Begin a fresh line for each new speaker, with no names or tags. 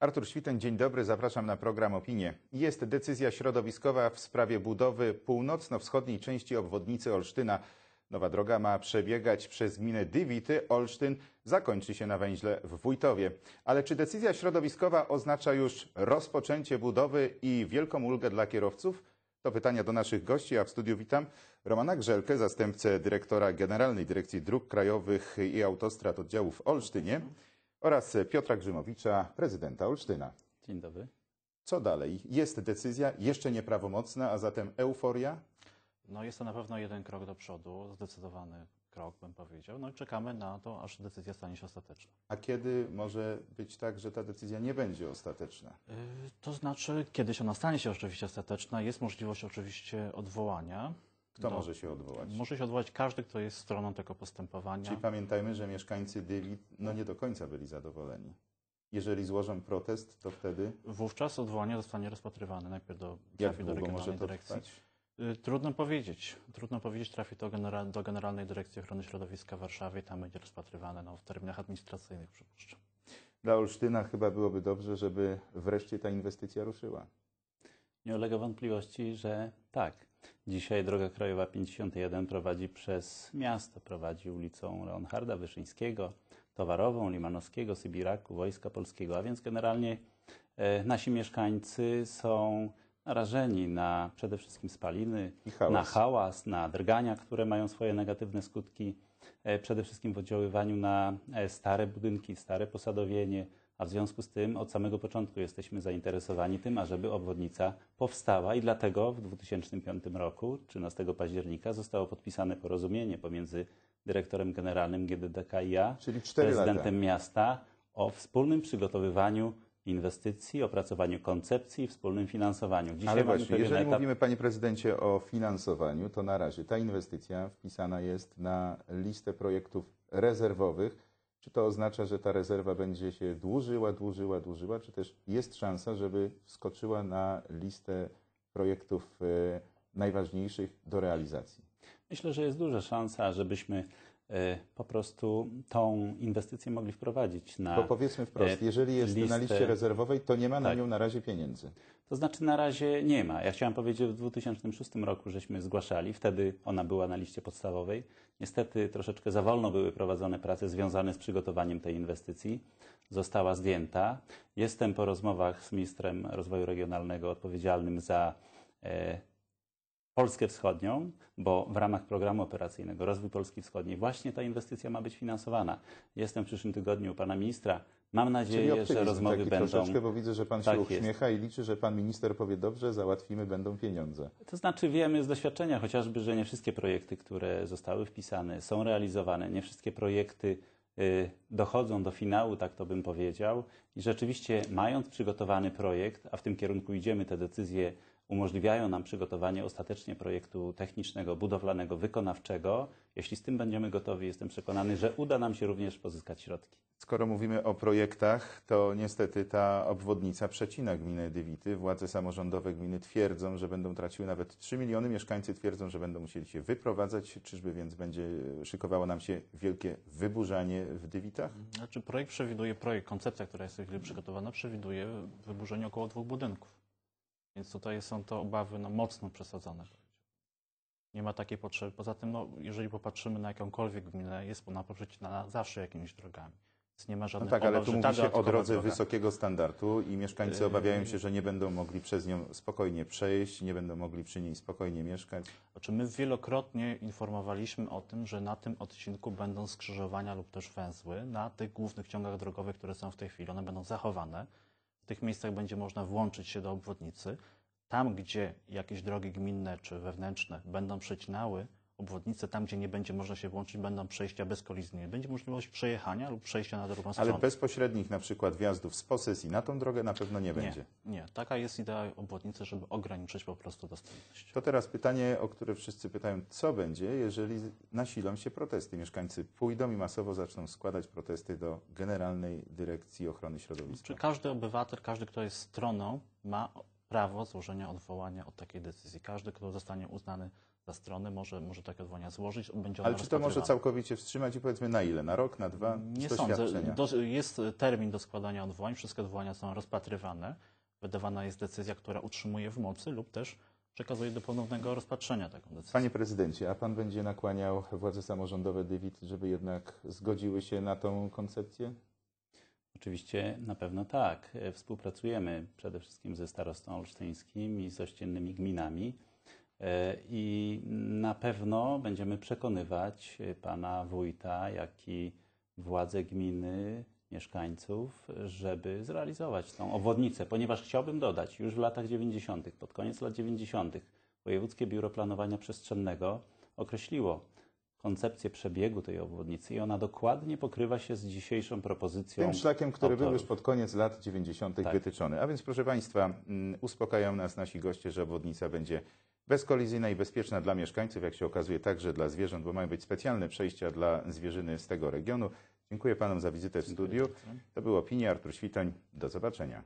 Artur Świteń, dzień dobry, zapraszam na program Opinie. Jest decyzja środowiskowa w sprawie budowy północno-wschodniej części obwodnicy Olsztyna. Nowa droga ma przebiegać przez gminę Dywity. Olsztyn zakończy się na węźle w Wójtowie. Ale czy decyzja środowiskowa oznacza już rozpoczęcie budowy i wielką ulgę dla kierowców? To pytania do naszych gości, a w studiu witam Romana Grzelkę, zastępcę dyrektora Generalnej Dyrekcji Dróg Krajowych i Autostrad oddziału w Olsztynie oraz Piotra Grzymowicza, prezydenta Olsztyna.
Dzień dobry.
Co dalej? Jest decyzja, jeszcze nieprawomocna, a zatem euforia?
No jest to na pewno jeden krok do przodu, zdecydowany krok bym powiedział. No i czekamy na to, aż decyzja stanie się ostateczna.
A kiedy może być tak, że ta decyzja nie będzie ostateczna?
Yy, To znaczy, kiedyś ona stanie się oczywiście ostateczna, jest możliwość oczywiście odwołania.
Kto
No,
może się odwołać?
Może się odwołać każdy, kto jest stroną tego postępowania.
Czyli pamiętajmy, że mieszkańcy Dywi no nie do końca byli zadowoleni. Jeżeli złożą protest, to wtedy
Wówczas odwołanie zostanie rozpatrywane. Najpierw do,
jak
trafi do
długo może
Regionalnej
to
Dyrekcji.
trwać?
Y, Trudno powiedzieć. Trudno powiedzieć, trafi to genera- do Generalnej Dyrekcji Ochrony Środowiska w Warszawie i tam będzie rozpatrywane no, w terminach administracyjnych, przypuszczam.
Dla Olsztyna chyba byłoby dobrze, żeby wreszcie ta inwestycja ruszyła.
Nie ulega wątpliwości, że tak. Dzisiaj droga krajowa 51 prowadzi przez miasto, prowadzi ulicą Leonharda Wyszyńskiego, Towarową, Limanowskiego, Sybiraku, Wojska Polskiego, a więc generalnie e, nasi mieszkańcy są narażeni na przede wszystkim spaliny,
hałas.
na hałas, na drgania, które mają swoje negatywne skutki, e, przede wszystkim w oddziaływaniu na e, stare budynki, stare posadowienie, a w związku z tym od samego początku jesteśmy zainteresowani tym, ażeby obwodnica powstała i dlatego w 2005 roku, 13 października, zostało podpisane porozumienie pomiędzy dyrektorem generalnym GDDK i ja, prezydentem
lata.
miasta o wspólnym przygotowywaniu inwestycji, opracowaniu koncepcji i wspólnym finansowaniu. Dzisiaj
Ale właśnie, jeżeli
etap,
mówimy, panie prezydencie, o finansowaniu, to na razie ta inwestycja wpisana jest na listę projektów rezerwowych. Czy to oznacza, że ta rezerwa będzie się dłużyła, dłużyła, dłużyła, czy też jest szansa, żeby wskoczyła na listę projektów e, najważniejszych do realizacji?
Myślę, że jest duża szansa, żebyśmy po prostu tą inwestycję mogli wprowadzić na.
Bo powiedzmy wprost,
e,
jeżeli jest na
listę-
liście rezerwowej, to nie ma na
Tak.
nią na razie pieniędzy.
To znaczy na razie nie ma. Ja chciałem powiedzieć, że w 2006 roku żeśmy zgłaszali, wtedy ona była na liście podstawowej. Niestety troszeczkę za wolno były prowadzone prace związane z przygotowaniem tej inwestycji. Została zdjęta. Jestem po rozmowach z ministrem rozwoju regionalnego odpowiedzialnym za e, Polskę Wschodnią, bo w ramach programu operacyjnego Rozwój Polski Wschodniej właśnie ta inwestycja ma być finansowana. Jestem w przyszłym tygodniu u pana ministra. Mam nadzieję, że rozmowy
taki
będą.
troszeczkę, bo widzę, że pan się
Tak jest.
uśmiecha i liczy, że pan minister powie dobrze, załatwimy, będą pieniądze.
To znaczy wiemy z doświadczenia chociażby, że nie wszystkie projekty, które zostały wpisane, są realizowane. Nie wszystkie projekty y, dochodzą do finału, tak to bym powiedział. I rzeczywiście mając przygotowany projekt, a w tym kierunku idziemy, te decyzje umożliwiają nam przygotowanie ostatecznie projektu technicznego, budowlanego, wykonawczego. Jeśli z tym będziemy gotowi, jestem przekonany, że uda nam się również pozyskać środki.
Skoro mówimy o projektach, to niestety ta obwodnica przecina gminę Dywity. Władze samorządowe gminy twierdzą, że będą traciły nawet 3 miliony. Mieszkańcy twierdzą, że będą musieli się wyprowadzać. Czyżby więc będzie szykowało nam się wielkie wyburzanie w Dywitach?
Znaczy projekt przewiduje, projekt, koncepcja, która jest w tej chwili przygotowana, przewiduje wyburzenie około dwóch budynków. Więc tutaj są to obawy no, mocno przesadzone. Nie ma takiej potrzeby. Poza tym, no, jeżeli popatrzymy na jakąkolwiek gminę, jest ona poprzedzona zawsze jakimiś drogami. Więc nie ma
No
żadnych
tak, ale tu mówi się o
dodatkowa
drodze
droga-
wysokiego standardu i mieszkańcy obawiają się, że nie będą mogli przez nią spokojnie przejść, nie będą mogli przy niej spokojnie mieszkać.
Znaczy my wielokrotnie informowaliśmy o tym, że na tym odcinku będą skrzyżowania lub też węzły. Na tych głównych ciągach drogowych, które są w tej chwili, one będą zachowane. W tych miejscach będzie można włączyć się do obwodnicy. Tam, gdzie jakieś drogi gminne czy wewnętrzne będą przecinały obwodnicę, tam, gdzie nie będzie można się włączyć, będą przejścia bezkolizyjne. Będzie możliwość przejechania lub przejścia na drugą
Ale
stronę.
bezpośrednich na przykład wjazdów z posesji na tą drogę na pewno nie będzie.
nie, nie. Taka jest idea obwodnicy, żeby ograniczyć po prostu dostępność.
To teraz pytanie, o które wszyscy pytają, co będzie, jeżeli nasilą się protesty? Mieszkańcy pójdą i masowo zaczną składać protesty do Generalnej Dyrekcji Ochrony Środowiska.
Czy każdy obywatel, każdy, kto jest stroną, ma
prawo złożenia odwołania od takiej decyzji. Każdy, kto zostanie uznany za stronę, może, może takie odwołania złożyć. Będzie
Ale czy to może całkowicie wstrzymać i powiedzmy na ile? Na rok, na dwa?
Nie sądzę. Do, jest termin do składania odwołań. Wszystkie odwołania są rozpatrywane. Wydawana jest decyzja, która utrzymuje w mocy lub też przekazuje do ponownego rozpatrzenia taką decyzję.
Panie prezydencie, a pan będzie nakłaniał władze samorządowe DIVIT, żeby jednak zgodziły się na tą koncepcję?
Oczywiście na pewno tak. E, Współpracujemy przede wszystkim ze starostą olsztyńskim i z ościennymi gminami E, i na pewno będziemy przekonywać e, pana wójta, jak i władze gminy, mieszkańców, żeby zrealizować tą obwodnicę, ponieważ chciałbym dodać, już w latach 90., pod koniec lat 90., Wojewódzkie Biuro Planowania Przestrzennego określiło koncepcję przebiegu tej obwodnicy i ona dokładnie pokrywa się z dzisiejszą propozycją.
Tym szlakiem, który był
autorów.
już pod koniec lat 90.
Tak.
wytyczony. A więc, proszę Państwa, mm, uspokajają nas nasi goście, że obwodnica będzie bezkolizyjna i bezpieczna dla mieszkańców, jak się okazuje, także dla zwierząt, bo mają być specjalne przejścia dla zwierzyny z tego regionu. Dziękuję Panom za wizytę w studiu. To był Opinia, Artur Świtoń. Do zobaczenia.